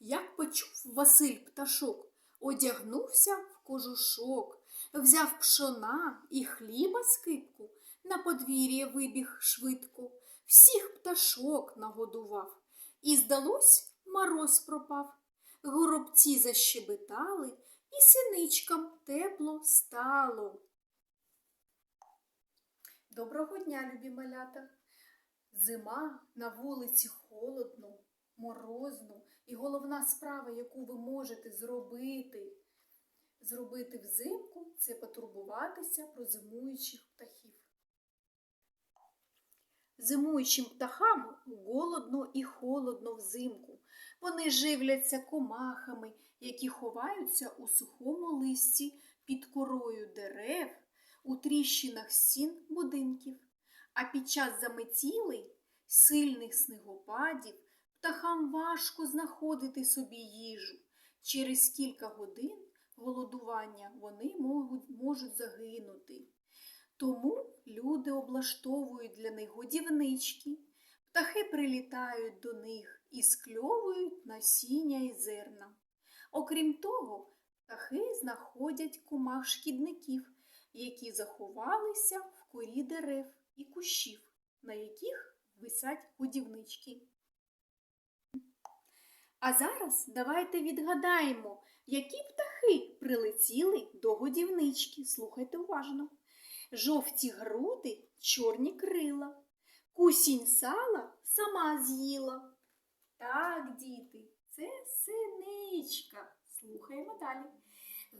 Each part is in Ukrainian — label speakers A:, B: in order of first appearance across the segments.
A: Як почув Василь пташок, одягнувся в кожушок, взяв пшона і хліба скипку, на подвір'я вибіг швидко, всіх пташок нагодував. І, здалось, мороз пропав. Горобці защебетали, і синичкам тепло стало. Доброго дня, любі малята! Зима на вулиці холодно, морозно, головна справа, яку ви можете зробити, зробити взимку, це потурбуватися про зимуючих птахів. Зимуючим птахам голодно і холодно взимку. Вони живляться комахами, які ховаються у сухому листі під корою дерев, у тріщинах стін будинків. А під час заметілей, сильних снегопадів, птахам важко знаходити собі їжу. Через кілька годин голодування вони можуть, загинути. Тому люди облаштовують для них годівнички, птахи прилітають до них і скльовують насіння і зерна. Окрім того, птахи знаходять комах шкідників, які заховалися в корі дерев і кущів, на яких висять годівнички. А зараз давайте відгадаємо, які птахи прилетіли до годівнички. Слухайте уважно. Жовті груди, чорні крила, кусінь сала сама з'їла. Так, діти, це синичка. Слухаємо далі.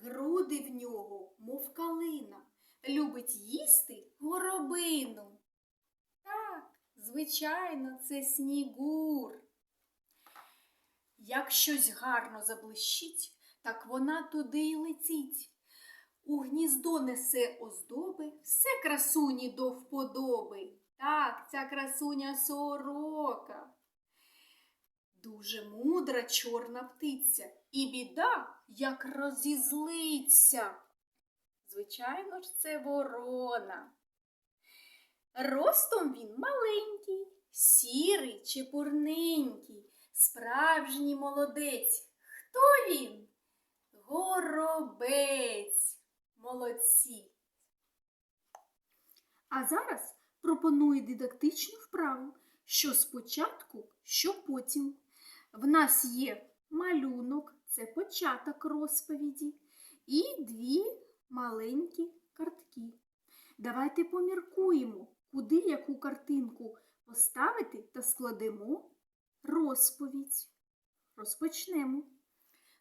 A: Груди в нього, мов калина, любить їсти горобину. Так, звичайно, це снігур. Як щось гарно заблищить, так вона туди й летить. У гніздо несе оздоби, все красуні до вподоби. Так, ця красуня сорока. Дуже мудра чорна птиця, і біда, як розізлиться. Звичайно ж, це ворона. Ростом він маленький, сірий, чепурненький, справжній молодець. Хто він? Горобець. Молодці. А зараз пропоную дидактичну вправу, що спочатку, що потім. В нас є малюнок, це початок розповіді, і дві маленькі картки. Давайте поміркуємо, куди яку картинку поставити та складемо розповідь. Розпочнемо.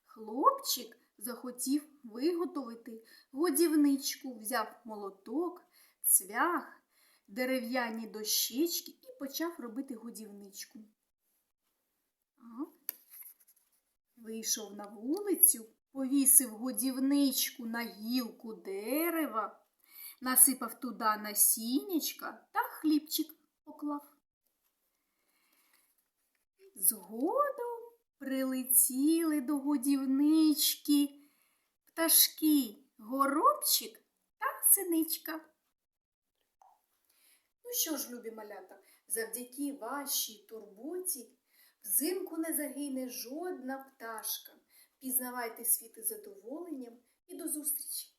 A: Хлопчик захотів виготовити годівничку, взяв молоток, цвях, дерев'яні дощечки і почав робити годівничку. Вийшов на вулицю, повісив годівничку на гілку дерева, насипав туди насіннячка та хлібчик поклав. Згодом прилетіли до годівнички пташки, горобчик та синичка. Ну що ж, любі малята, завдяки вашій турботі взимку не загине жодна пташка. Пізнавайте світ із задоволенням і до зустрічі!